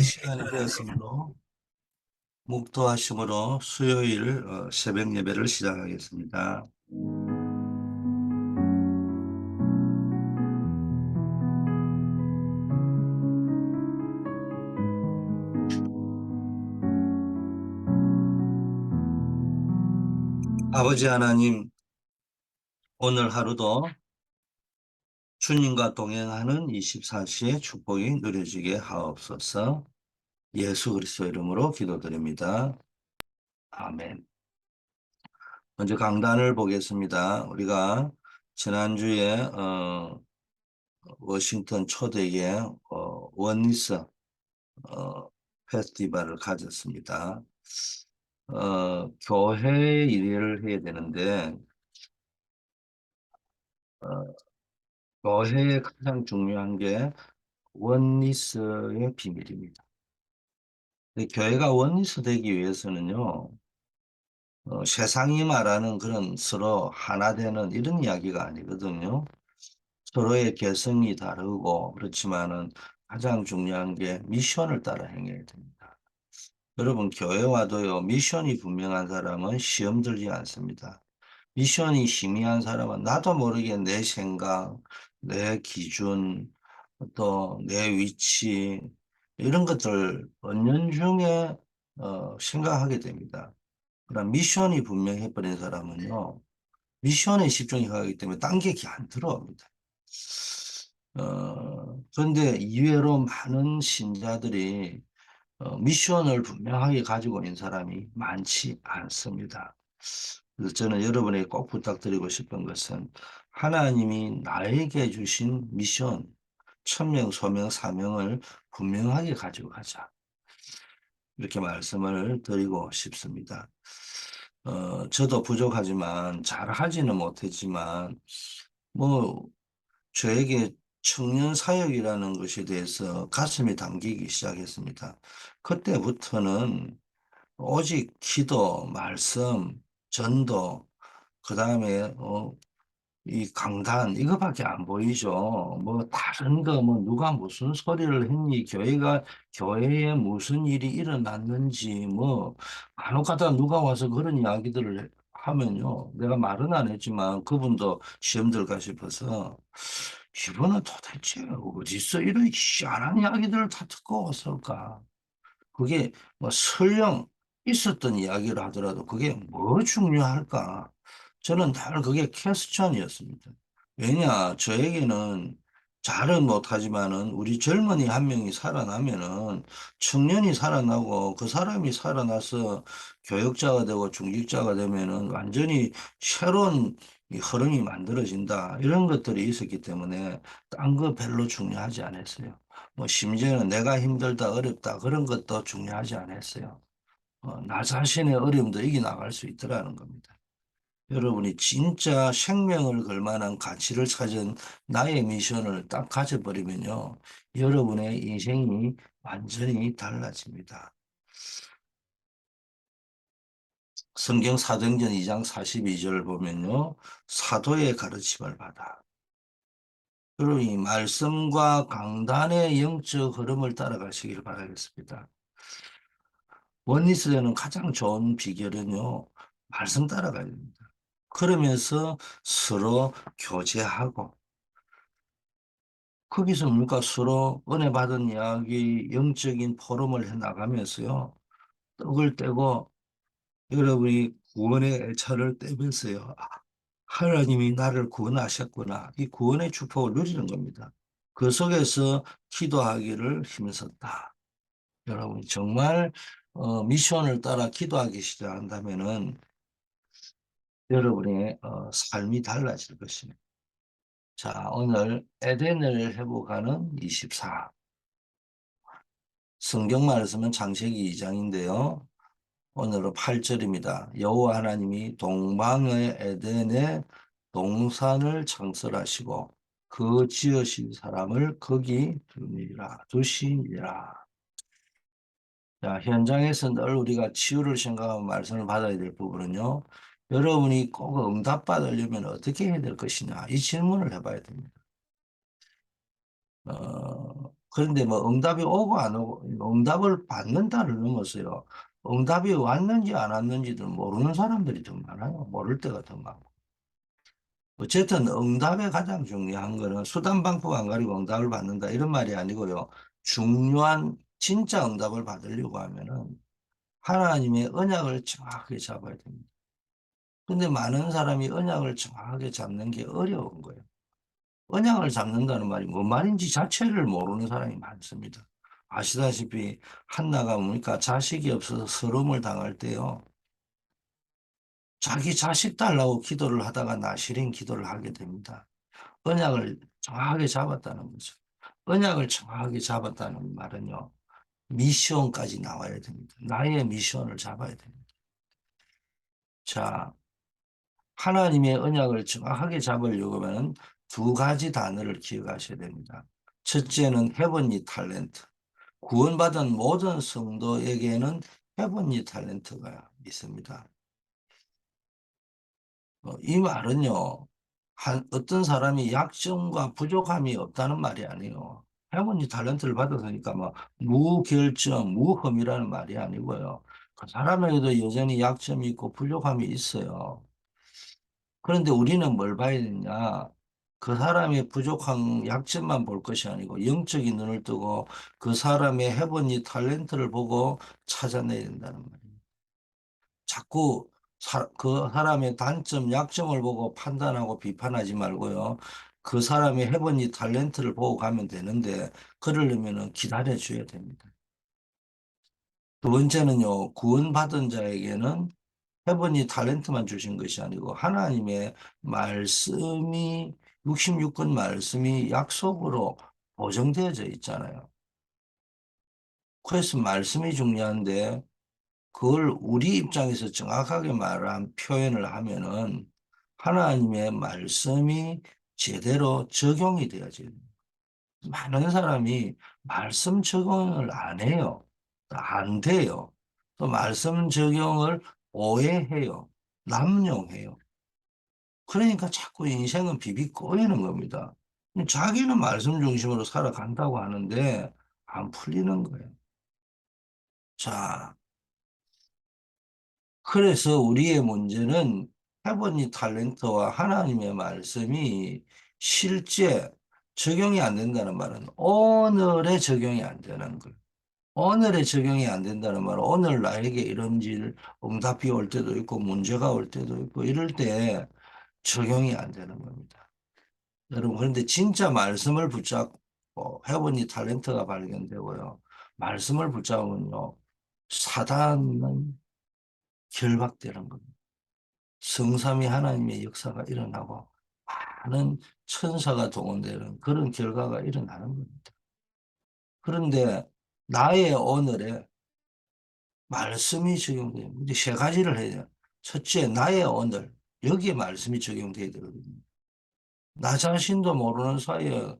이 시간이 되었으므로 묵도하심으로 수요일 어, 새벽 예배를 시작하겠습니다. 아버지 하나님, 오늘 하루도 주님과 동행하는 24시의 축복이 누려지게 하옵소서. 예수 그리스도 이름으로 기도드립니다. 아멘. 먼저 강단을 보겠습니다. 우리가 지난주에 어, 워싱턴 초대의 어, 원리스 어, 페스티벌을 가졌습니다. 어, 교회 일을 해야 되는데 어, 교회에 가장 중요한 게 원리스의 비밀입니다. 교회가 원리스 되기 위해서는요, 어, 세상이 말하는 그런 서로 하나 되는 이런 이야기가 아니거든요. 서로의 개성이 다르고 그렇지만은 가장 중요한 게 미션을 따라 행해야 됩니다. 여러분 교회 와도요 미션이 분명한 사람은 시험 들지 않습니다. 미션이 희미한 사람은 나도 모르게 내 생각, 내 기준, 또 내 위치 이런 것들 은연중에 어, 생각하게 됩니다. 그럼 미션이 분명해 버린 사람은요 미션에 집중해 가기 때문에 딴게안 들어옵니다. 어, 그런데 이외로 많은 신자들이 어, 미션을 분명하게 가지고 있는 사람이 많지 않습니다. 그래서 저는 여러분에게 꼭 부탁드리고 싶은 것은 하나님이 나에게 주신 미션, 천명, 소명, 사명을 분명하게 가지고 가자. 이렇게 말씀을 드리고 싶습니다. 어, 저도 부족하지만 잘 하지는 못했지만 뭐 저에게 청년 사역이라는 것에 대해서 가슴이 담기기 시작했습니다. 그때부터는 오직 기도, 말씀, 전도, 그 다음에 어, 이 강단 이거밖에 안 보이죠. 뭐 다른 거 뭐 누가 무슨 소리를 했니? 교회가 교회에 무슨 일이 일어났는지 뭐 간혹가다 누가 와서 그런 이야기들을 하면요. 내가 말은 안 했지만 그분도 시험 들까 싶어서 이분은 도대체 어디서 이런 희한한 이야기들을 다 듣고 왔을까? 그게 뭐 설령 있었던 이야기를 하더라도 그게 뭐 중요할까 저는 늘 그게 퀘스천이었습니다. 왜냐, 저에게는 잘은 못하지만은 우리 젊은이 한 명이 살아나면은 청년이 살아나고 그 사람이 살아나서 교역자가 되고 중직자가 되면은 완전히 새로운 이 흐름이 만들어진다. 이런 것들이 있었기 때문에 딴 거 별로 중요하지 않았어요. 뭐 심지어는 내가 힘들다, 어렵다 그런 것도 중요하지 않았어요. 어, 나 자신의 어려움도 이겨나갈 수 있더라는 겁니다. 여러분이 진짜 생명을 걸 만한 가치를 찾은 나의 미션을 딱 가져버리면요. 여러분의 인생이 완전히 달라집니다. 성경 사도행전 2장 42절을 보면요. 사도의 가르침을 받아. 여러분 이 말씀과 강단의 영적 흐름을 따라가시길 바라겠습니다. 원리스되는 가장 좋은 비결은요. 말씀 따라가야 됩니다. 그러면서 서로 교제하고 거기서 뭡니까 서로 은혜 받은 이야기 영적인 포럼을 해 나가면서요 떡을 떼고 여러분이 구원의 애차를 떼면서요 아, 하나님이 나를 구원하셨구나. 이 구원의 축복을 누리는 겁니다. 그 속에서 기도하기를 힘썼다. 여러분이 정말 어, 미션을 따라 기도하기 시작한다면은 여러분의 어, 삶이 달라질 것입니다. 자, 오늘 에덴을 회복하는 24. 성경 말씀은 창세기 2장인데요. 오늘은 8절입니다. 여호와 하나님이 동방의 에덴에 동산을 창설하시고 그 지으신 사람을 거기 두니라 두시니라. 자, 현장에서 늘 우리가 치유를 생각하고 말씀을 받아야 될 부분은요. 여러분이 꼭 응답받으려면 어떻게 해야 될 것이냐 이 질문을 해봐야 됩니다. 어, 그런데 뭐 응답이 오고 안 오고 응답을 받는다를 넘어서요. 응답이 왔는지 안 왔는지도 모르는 사람들이 더 많아요. 모를 때가 더 많고. 어쨌든 응답에 가장 중요한 거는 수단 방법 안 가리고 응답을 받는다 이런 말이 아니고요. 중요한 진짜 응답을 받으려고 하면은 하나님의 언약을 정확하게 잡아야 됩니다. 근데 많은 사람이 언약을 정확하게 잡는 게 어려운 거예요. 언약을 잡는다는 말이 뭔 말인지 자체를 모르는 사람이 많습니다. 아시다시피 한나가 뭡니까? 자식이 없어서 서름을 당할 때요. 자기 자식 달라고 기도를 하다가 나시린 기도를 하게 됩니다. 언약을 정확하게 잡았다는 거죠. 언약을 정확하게 잡았다는 말은요. 미션까지 나와야 됩니다. 나의 미션을 잡아야 됩니다. 자, 하나님의 언약을 정확하게 잡으려고 하면 두 가지 단어를 기억하셔야 됩니다. 첫째는 헤븐리 탤런트. 구원받은 모든 성도에게는 헤븐리 탤런트가 있습니다. 어, 이 말은요, 한, 어떤 사람이 약점과 부족함이 없다는 말이 아니에요. 헤븐리 탤런트를 받았으니까 뭐 무결점, 무흠이라는 말이 아니고요. 그 사람에게도 여전히 약점이 있고 부족함이 있어요. 그런데 우리는 뭘 봐야 되냐? 그 사람의 부족한 약점만 볼 것이 아니고 영적인 눈을 뜨고 그 사람의 헤븐리 탤런트를 보고 찾아내야 된다는 말이에요. 자꾸 사, 그 사람의 단점, 약점을 보고 판단하고 비판하지 말고요. 그 사람의 헤븐리 탤런트를 보고 가면 되는데 그러려면 기다려 줘야 됩니다. 두 번째는요. 구원받은 자에게는 헤븐리 탤런트만 주신 것이 아니고 하나님의 말씀이 66권 말씀이 약속으로 보정되어져 있잖아요. 그래서 말씀이 중요한데 그걸 우리 입장에서 정확하게 말한 표현을 하면은 하나님의 말씀이 제대로 적용이 되어져요. 많은 사람이 말씀 적용을 안 해요. 안 돼요. 또 말씀 적용을 오해해요. 남용해요. 그러니까 자꾸 인생은 비비 꼬이는 겁니다. 자기는 말씀 중심으로 살아간다고 하는데 안 풀리는 거예요. 자, 그래서 우리의 문제는 헤븐리 탤런트와 하나님의 말씀이 실제 적용이 안 된다는 말은 오늘에 적용이 안 되는 거예요. 오늘에 적용이 안 된다는 말은 오늘 나에게 이런 일, 응답이 올 때도 있고 문제가 올 때도 있고 이럴 때 적용이 안 되는 겁니다. 여러분 그런데 진짜 말씀을 붙잡고 헤븐리 탤런트가 발견되고요. 말씀을 붙잡으면요. 사단은 결박되는 겁니다. 성삼위 하나님의 역사가 일어나고 많은 천사가 동원되는 그런 결과가 일어나는 겁니다. 그런데 나의 오늘에 말씀이 적용돼요. 이제 세 가지를 해야 돼요. 첫째, 나의 오늘. 여기에 말씀이 적용돼야 되거든요. 나 자신도 모르는 사이에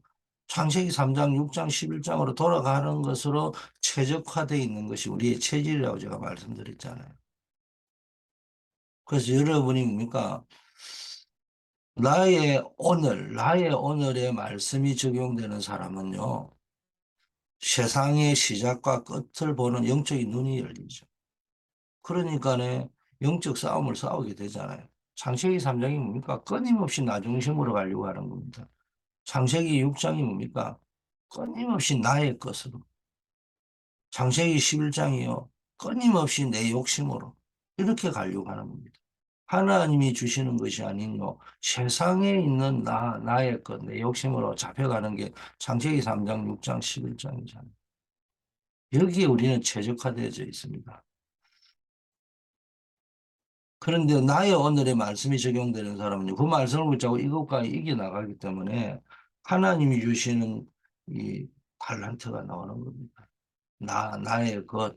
창세기 3장, 6장, 11장으로 돌아가는 것으로 최적화되어 있는 것이 우리의 체질이라고 제가 말씀드렸잖아요. 그래서 여러분이 뭡니까? 나의 오늘, 나의 오늘의 말씀이 적용되는 사람은요, 세상의 시작과 끝을 보는 영적인 눈이 열리죠. 그러니까 영적 싸움을 싸우게 되잖아요. 창세기 3장이 뭡니까? 끊임없이 나중심으로 가려고 하는 겁니다. 창세기 6장이 뭡니까? 끊임없이 나의 것으로. 창세기 11장이요. 끊임없이 내 욕심으로. 이렇게 가려고 하는 겁니다. 하나님이 주시는 것이 아닌요. 세상에 있는 나, 나의 것, 내 욕심으로 잡혀가는 게 창세기 3장, 6장, 11장이잖아요. 여기에 우리는 최적화되어져 있습니다. 그런데 나의 오늘의 말씀이 적용되는 사람은 그 말씀을 붙잡고 이것과 이겨나가기 때문에 하나님이 주시는 이 탈란트가 나오는 겁니다. 나, 나의 것,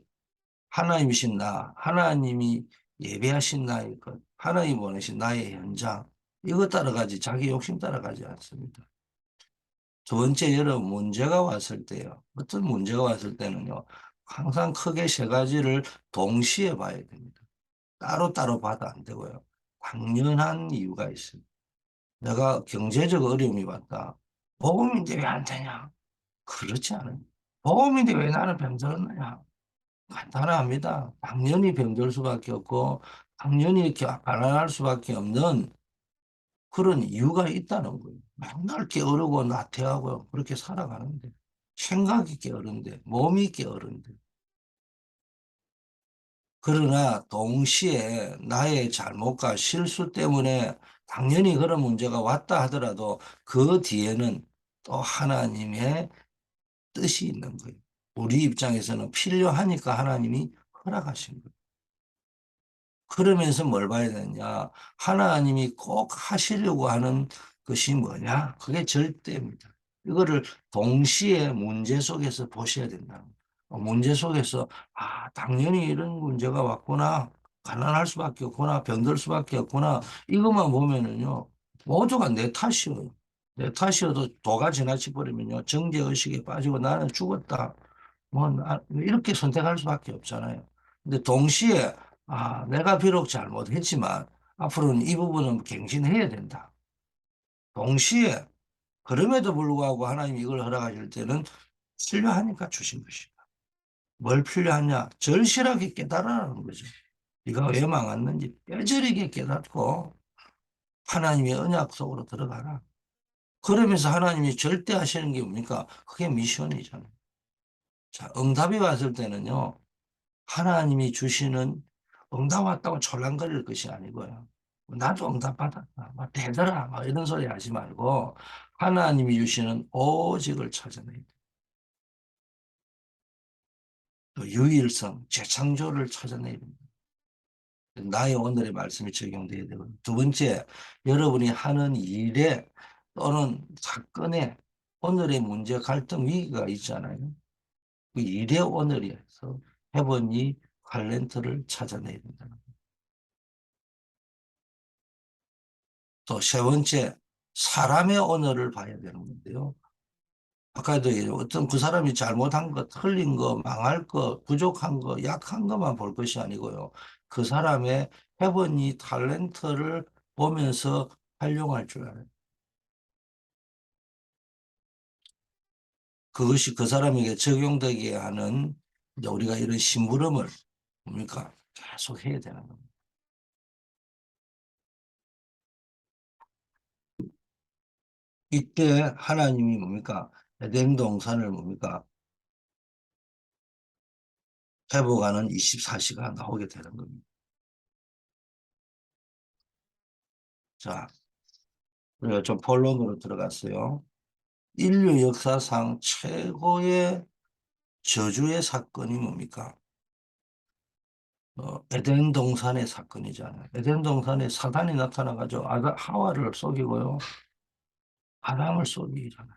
하나님이신 나, 하나님이 예배하신 나의 것, 하나님 보내신 나의 현장, 이것 따라가지 자기 욕심 따라가지 않습니다. 두 번째 여러분 문제가 왔을 때요. 어떤 문제가 왔을 때는요. 항상 크게 세 가지를 동시에 봐야 됩니다. 따로따로 봐도 안 되고요. 당연한 이유가 있습니다. 내가 경제적 어려움이 왔다. 복음인데 왜 안 되냐? 그렇지 않아요. 보험인데 왜 나는 병들었느냐? 간단합니다. 당연히 병들 수밖에 없고 당연히 이렇게 가난할 수밖에 없는 그런 이유가 있다는 거예요. 맨날 게으르고 나태하고 그렇게 살아가는데 생각이 게으른데 몸이 게으른데 그러나 동시에 나의 잘못과 실수 때문에 당연히 그런 문제가 왔다 하더라도 그 뒤에는 또 하나님의 뜻이 있는 거예요. 우리 입장에서는 필요하니까 하나님이 허락하신 거예요. 그러면서 뭘 봐야 되느냐? 하나님이 꼭 하시려고 하는 것이 뭐냐? 그게 절대입니다. 이거를 동시에 문제 속에서 보셔야. 어, 문제 속에서 아 당연히 이런 문제가 왔구나. 가난할 수밖에 없구나. 병들 수밖에 없구나. 이것만 보면은요. 모두가 내 탓이에요. 내 탓이어도 도가 지나쳐 버리면요. 정죄의식에 빠지고 나는 죽었다. 뭐 나- 이렇게 선택할 수밖에 없잖아요. 근데 동시에 아 내가 비록 잘못했지만 앞으로는 이 부분은 갱신해야 된다. 동시에 그럼에도 불구하고 하나님이 이걸 허락하실 때는 필요하니까 주신 것이다. 뭘 필요하냐? 절실하게 깨달으라는 거죠. 네가 왜 망했는지 뼈저리게 깨닫고 하나님의 언약 속으로 들어가라. 그러면서 하나님이 절대 하시는 게 뭡니까? 그게 미션이잖아요. 자, 응답이 왔을 때는요, 하나님이 주시는 응답 왔다고 졸랑거릴 것이 아니고요. 나도 응답 받았다. 막 되더라. 막 이런 소리 하지 말고 하나님이 주시는 오직을 찾아내야 돼. 또 유일성, 재창조를 찾아내야 됩니다. 나의 오늘의 말씀이 적용돼야 되고 두 번째, 여러분이 하는 일에 또는 사건에 오늘의 문제, 갈등, 위기가 있잖아요. 그 일의 오늘에서 해보니 탤런트를 찾아내야 된다는. 또 세 번째, 사람의 오늘을 봐야 되는 건데요. 아까도 어떤 그 사람이 잘못한 것, 틀린 거, 망할 거, 부족한 거, 약한 것만 볼 것이 아니고요. 그 사람의 해보니 탤런트를 보면서 활용할 줄 알아요. 그것이 그 사람에게 적용되게 하는 우리가 이런 심부름을 뭡니까? 계속 해야 되는 겁니다. 이때 하나님이 뭡니까? 에덴 동산을 뭡니까? 회복하는 24시가 나오게 되는 겁니다. 자, 우리가 좀 본론으로 들어갔어요. 인류 역사상 최고의 저주의 사건이 뭡니까? 어, 에덴 동산의 사건이잖아요. 에덴 동산에 사단이 나타나가지고 아다, 하와를 속이고요. 아담을 속이잖아요.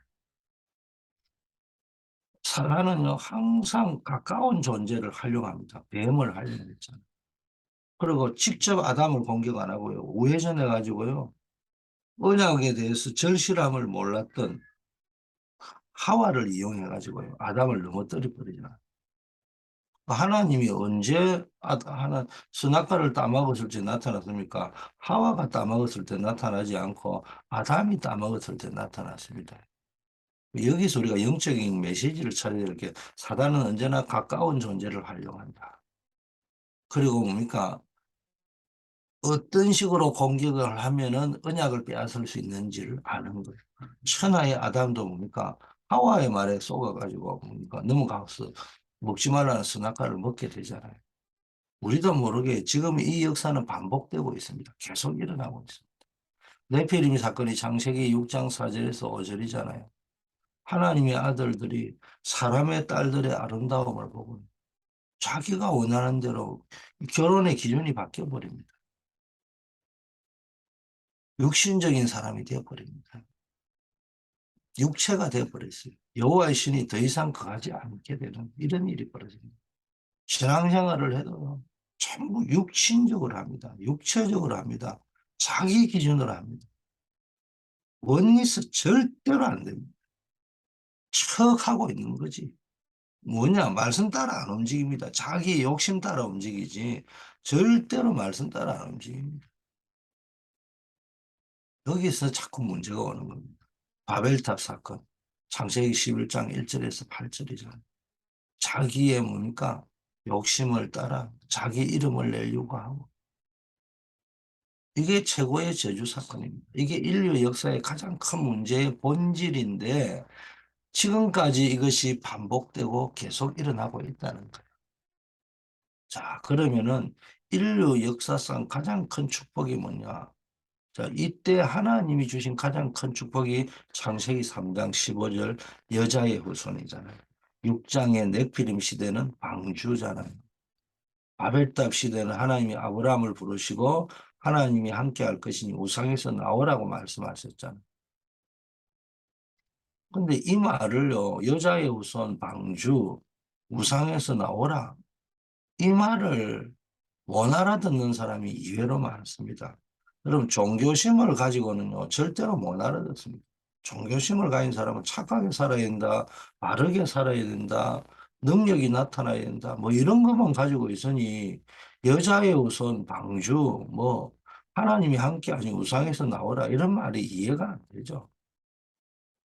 사단은요, 항상 가까운 존재를 활용합니다. 뱀을 활용했잖아요. 그리고 직접 아담을 공격 안 하고요. 우회전해가지고요. 언약에 대해서 절실함을 몰랐던 하와를 이용해가지고요. 아담을 넘어뜨려 버리잖아요. 하나님이 언제 아- 하나 선악과를 따먹었을 때 나타났습니까? 하와가 따먹었을 때 나타나지 않고 아담이 따먹었을 때 나타났습니다. 여기서 우리가 영적인 메시지를 찾아야 될게 사단은 언제나 가까운 존재를 활용한다. 그리고 뭡니까? 어떤 식으로 공격을 하면은 언약을 빼앗을 수 있는지를 아는 거예요. 천하의 아담도 뭡니까? 하와의 말에 속아가지고 뭡니까? 넘어가서 먹지 말라는 선악과를 먹게 되잖아요. 우리도 모르게 지금 이 역사는 반복되고 있습니다. 계속 일어나고 있습니다. 네피림 사건이 창세기 6장 4절에서 5절이잖아요. 하나님의 아들들이 사람의 딸들의 아름다움을 보고 자기가 원하는 대로 결혼의 기준이 바뀌어 버립니다. 육신적인 사람이 되어 버립니다. 육체가 되어 버렸어요. 여호와의 신이 더 이상 거하지 않게 되는 이런 일이 벌어집니다. 신앙생활을 해도 전부 육신적으로 합니다. 육체적으로 합니다. 자기 기준으로 합니다. 원리스 절대로 안 됩니다. 척하고 있는 거지. 뭐냐? 말씀 따라 안 움직입니다. 자기 욕심 따라 움직이지. 절대로 말씀 따라 안 움직입니다. 여기서 자꾸 문제가 오는 겁니다. 바벨탑 사건. 창세기 11장 1절에서 8절이잖아요. 자기의 뭡니까? 욕심을 따라 자기 이름을 내려고 하고. 이게 최고의 저주 사건입니다. 이게 인류 역사의 가장 큰 문제의 본질인데 지금까지 이것이 반복되고 계속 일어나고 있다는 거예요. 자, 그러면은 인류 역사상 가장 큰 축복이 뭐냐? 자, 이때 하나님이 주신 가장 큰 축복이 창세기 3장 15절 여자의 후손이잖아요. 6장의 넥피림 시대는 방주잖아요. 바벨탑 시대는 하나님이 아브라함을 부르시고 하나님이 함께 할 것이니 우상에서 나오라고 말씀하셨잖아요. 근데 이 말을요, 여자의 후손 방주, 우상에서 나오라. 이 말을 못 알아듣는 사람이 이외로 많습니다. 여러분, 종교심을 가지고는요, 절대로 못 알아듣습니다. 종교심을 가진 사람은 착하게 살아야 된다, 바르게 살아야 된다, 능력이 나타나야 된다, 뭐 이런 것만 가지고 있으니, 여자의 우선 방주, 뭐, 하나님이 함께 하신 우상에서 나오라, 이런 말이 이해가 안 되죠.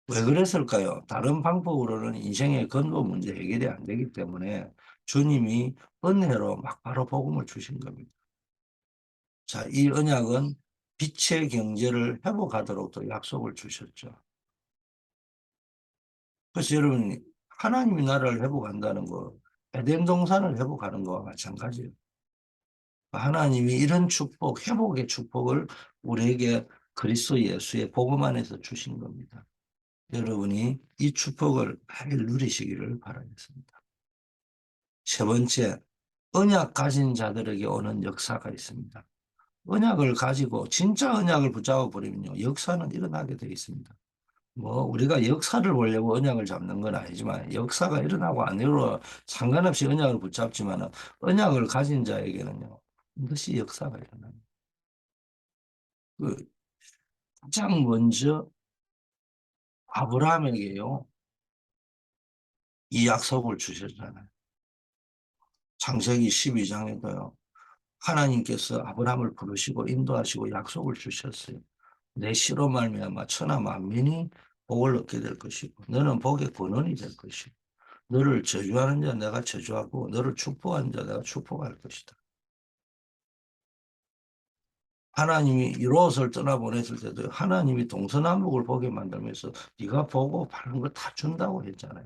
왜 그랬을까요? 다른 방법으로는 인생의 근본 문제 해결이 안 되기 때문에 주님이 은혜로 막바로 복음을 주신 겁니다. 자, 이 언약은 빛의 경제를 회복하도록 또 약속을 주셨죠. 그래서 여러분, 하나님이 나라를 회복한다는 거, 에덴 동산을 회복하는 거와 마찬가지예요. 하나님이 이런 축복, 회복의 축복을 우리에게 그리스도 예수의 복음 안에서 주신 겁니다. 여러분이 이 축복을 매일 누리시기를 바라겠습니다. 세 번째, 언약 가진 자들에게 오는 역사가 있습니다. 언약을 가지고 진짜 언약을 붙잡아 버리면요 역사는 일어나게 되어 있습니다. 뭐 우리가 역사를 보려고 언약을 잡는 건 아니지만 역사가 일어나고 안 일어나 상관없이 언약을 붙잡지만 언약을 가진 자에게는요 이것이 역사가 일어납니다. 그 가장 먼저 아브라함에게요 이 약속을 주셨잖아요. 창세기 12장에도요. 하나님께서 아브라함을 부르시고 인도하시고 약속을 주셨어요. 내 씨로 말미암아 천하 만민이 복을 얻게 될 것이고 너는 복의 근원이 될 것이고 너를 저주하는 자 내가 저주하고 너를 축복하는 자 내가 축복할 것이다. 하나님이 롯을 떠나보냈을 때도 하나님이 동서남북을 보게 만들면서 네가 보고 바른 거 다 준다고 했잖아요.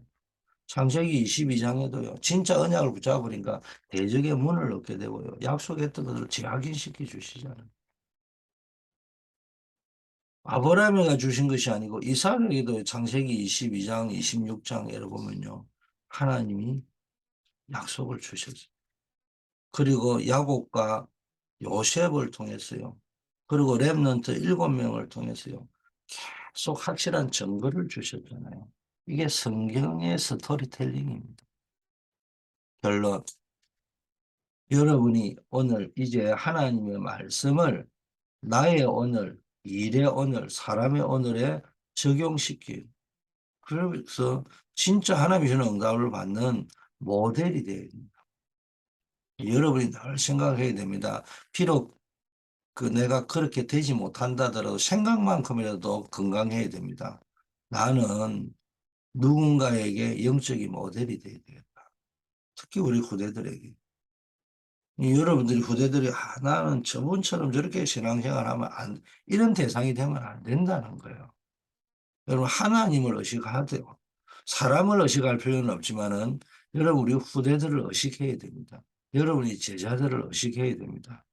창세기 22장에도요. 진짜 언약을 붙잡으니까 대적의 문을 얻게 되고요. 약속했던 것을 재확인시켜 주시잖아요. 아브라함이가 주신 것이 아니고 이삭에게도 창세기 22장, 26장에 보면요. 하나님이 약속을 주셨어요. 그리고 야곱과 요셉을 통해서요. 그리고 렘넌트 일곱 명을 통해서요. 계속 확실한 증거를 주셨잖아요. 이게 성경의 스토리텔링입니다. 결론. 여러분이 오늘 이제 하나님의 말씀을 나의 오늘, 일의 오늘, 사람의 오늘에 적용시키 그래서 진짜 하나님이 응답을 받는 모델이 됩니다. 여러분이 늘 생각해야 됩니다. 비록 그 내가 그렇게 되지 못한다더라도 생각만큼이라도 건강해야 됩니다. 나는 누군가에게 영적인 모델이 되어야 되겠다. 특히 우리 후대들에게. 여러분들이 후대들이 아, 나는 저분처럼 저렇게 신앙생활 하면 안, 이런 대상이 되면 안 된다는 거예요. 여러분 하나님을 의식하세요. 사람을 의식할 필요는 없지만은 여러분 우리 후대들을 의식해야 됩니다. 여러분이 제자들을 의식해야 됩니다.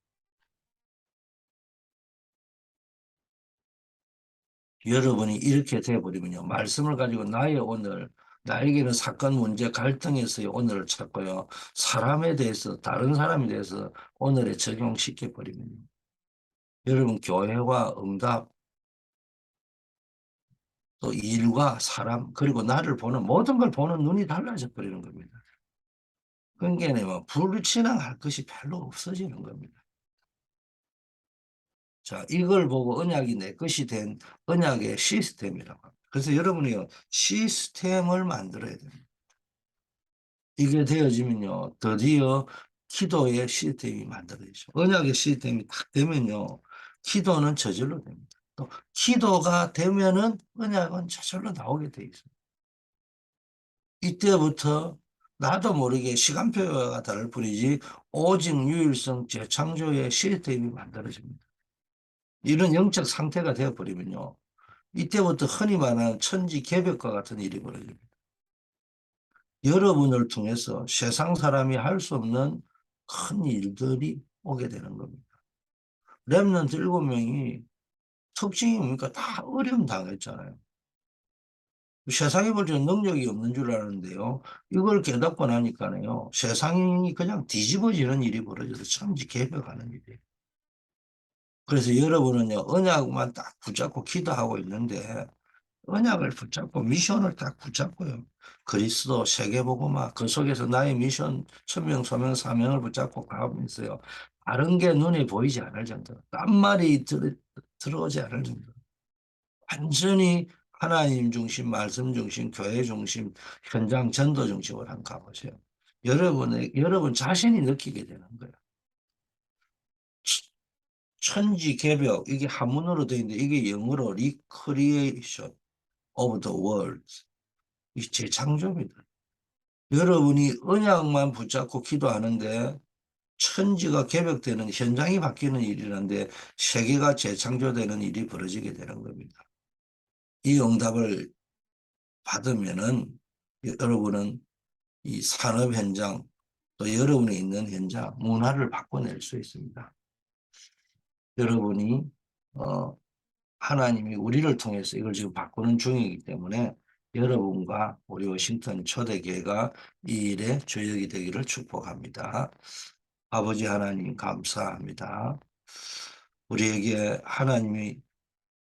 여러분이 이렇게 돼버리면요. 말씀을 가지고 나의 오늘, 나에게는 사건, 문제, 갈등에서의 오늘을 찾고요. 사람에 대해서, 다른 사람에 대해서 오늘에 적용시켜버리면요. 여러분, 교회와 응답, 또 일과 사람, 그리고 나를 보는 모든 걸 보는 눈이 달라져 버리는 겁니다. 그러니까 뭐 불신앙할 것이 별로 없어지는 겁니다. 자, 이걸 보고 언약이 내 것이 된 언약의 시스템이라고 합니다. 그래서 여러분이요, 시스템을 만들어야 됩니다. 이게 되어지면요, 드디어 기도의 시스템이 만들어지죠. 언약의 시스템이 딱 되면요, 기도는 저절로 됩니다. 또 기도가 되면은 언약은 저절로 나오게 돼 있습니다. 이때부터 나도 모르게 시간표가 다를 뿐이지 오직 유일성 재창조의 시스템이 만들어집니다. 이런 영적 상태가 되어버리면요. 이때부터 흔히 말하는 천지 개벽과 같은 일이 벌어집니다. 여러분을 통해서 세상 사람이 할 수 없는 큰 일들이 오게 되는 겁니다. 랩런트 일곱 명이 특징이 뭡니까? 다 어려움 당했잖아요. 세상에 볼 때는 능력이 없는 줄 아는데요. 이걸 깨닫고 나니까요. 세상이 그냥 뒤집어지는 일이 벌어져서 천지 개벽하는 일이에요. 그래서 여러분은요. 언약만 딱 붙잡고 기도하고 있는데 언약을 붙잡고 미션을 딱 붙잡고요. 그리스도 세계보고마 그 속에서 나의 미션 천명 소명 사명을 붙잡고 있어요. 다른 게 눈에 보이지 않을 정도 딴 말이 들, 들어오지 않을 정도 완전히 하나님 중심, 말씀 중심, 교회 중심, 현장 전도 중심으로 한번 가보세요. 여러분의, 여러분 자신이 느끼게 되는 거예요. 천지 개벽, 이게 한문으로 되어 있는데 이게 영어로 recreation of the world. 이 재창조입니다. 여러분이 언약만 붙잡고 기도하는데 천지가 개벽되는 현장이 바뀌는 일이라는데 세계가 재창조되는 일이 벌어지게 되는 겁니다. 이 응답을 받으면은 여러분은 이 산업 현장 또 여러분이 있는 현장 문화를 바꿔낼 수 있습니다. 여러분이 어 하나님이 우리를 통해서 이걸 지금 바꾸는 중이기 때문에 여러분과 우리 워싱턴 초대교회가 이 일에 주역이 되기를 축복합니다. 아버지 하나님 감사합니다. 우리에게 하나님이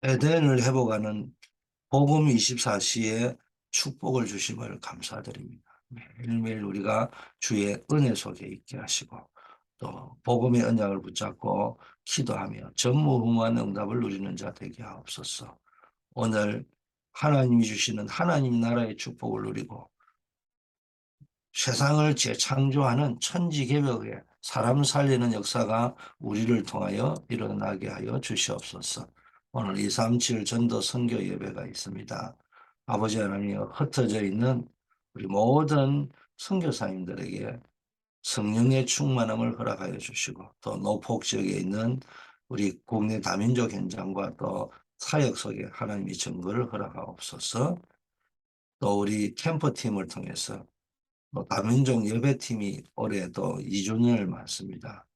에덴을 회복하는 복음 24시에 축복을 주심을 감사드립니다. 매일매일 우리가 주의 은혜 속에 있게 하시고 또 복음의 언약을 붙잡고 기도하며 전무후무한 응답을 누리는 자 되게 하옵소서. 오늘 하나님이 주시는 하나님 나라의 축복을 누리고 세상을 재창조하는 천지개벽에 사람 살리는 역사가 우리를 통하여 일어나게 하여 주시옵소서. 오늘 237 전도 선교 예배가 있습니다. 아버지 하나님 흩어져 있는 우리 모든 선교사님들에게 성령의 충만함을 허락하여 주시고 또 노폭 지역에 있는 우리 국내 다민족 현장과 또 사역 속에 하나님이 증거를 허락하옵소서 또 우리 캠퍼팀을 통해서 또 다민족 예배팀이 올해 또 2주년을 맞습니다.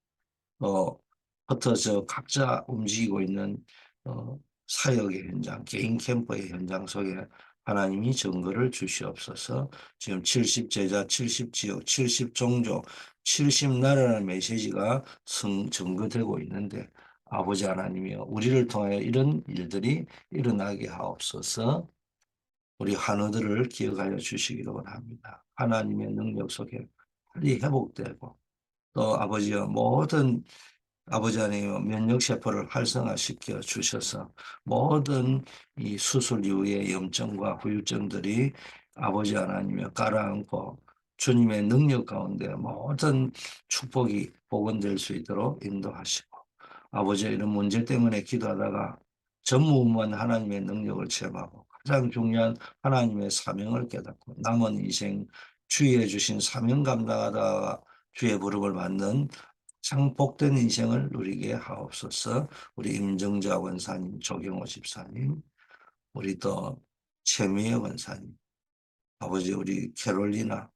또 흩어져 각자 움직이고 있는 어, 사역의 현장, 개인 캠퍼의 현장 속에 하나님이 증거를 주시옵소서 지금 70 제자, 70 지역, 70 종족, 70 나라라는 메시지가 성, 증거되고 있는데 아버지 하나님이여 우리를 통하여 이런 일들이 일어나게 하옵소서 우리 한우들을 기억하여 주시기를 원합니다. 하나님의 능력 속에 빨리 회복되고 또 아버지여 모든 아버지 하나님 면역세포를 활성화시켜 주셔서 모든 이 수술 이후의 염증과 후유증들이 아버지 하나님의 깔아앉고 주님의 능력 가운데 모든 축복이 복원될 수 있도록 인도하시고 아버지 이런 문제 때문에 기도하다가 전무후무한 하나님의 능력을 체험하고 가장 중요한 하나님의 사명을 깨닫고 남은 인생 주의해 주신 사명 감당하다가 주의 부름을 받는 참 복된 인생을 누리게 하옵소서. 우리 임정자 원사님, 조경호 집사님, 우리 또 최미애 원사님, 아버지 우리 캐롤리나,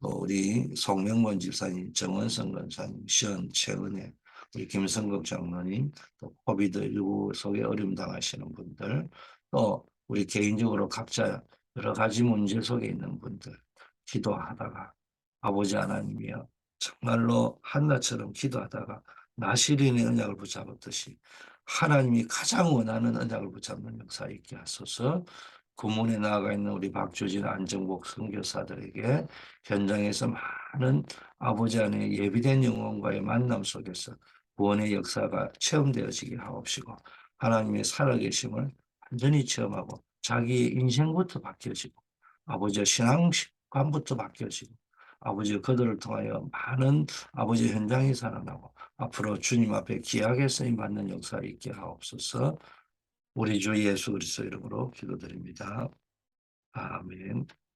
또 우리 송명원 집사님, 정원성 권사님, 시원 최은혜, 우리 김성국 장로님, 또 코비드19 속에 어려움 당하시는 분들, 또 우리 개인적으로 각자 여러 가지 문제 속에 있는 분들 기도하다가 아버지 하나님이여 정말로 한나처럼 기도하다가 나시린의 언약을 붙잡았듯이 하나님이 가장 원하는 언약을 붙잡는 역사 있게 하소서. 구문에 나아가 있는 우리 박주진 안정복 선교사들에게 현장에서 많은 아버지 안에 예비된 영혼과의 만남 속에서 구원의 역사가 체험되어지게 하옵시고 하나님의 살아계심을 완전히 체험하고 자기의 인생부터 바뀌어지고 아버지의 신앙관부터 바뀌어지고 아버지 그들을 통하여 많은 아버지 현장이 살아나고 앞으로 주님 앞에 귀하게 쓰임 받는 역사 있게 하옵소서. 우리 주 예수 그리스도 이름으로 기도드립니다. 아멘.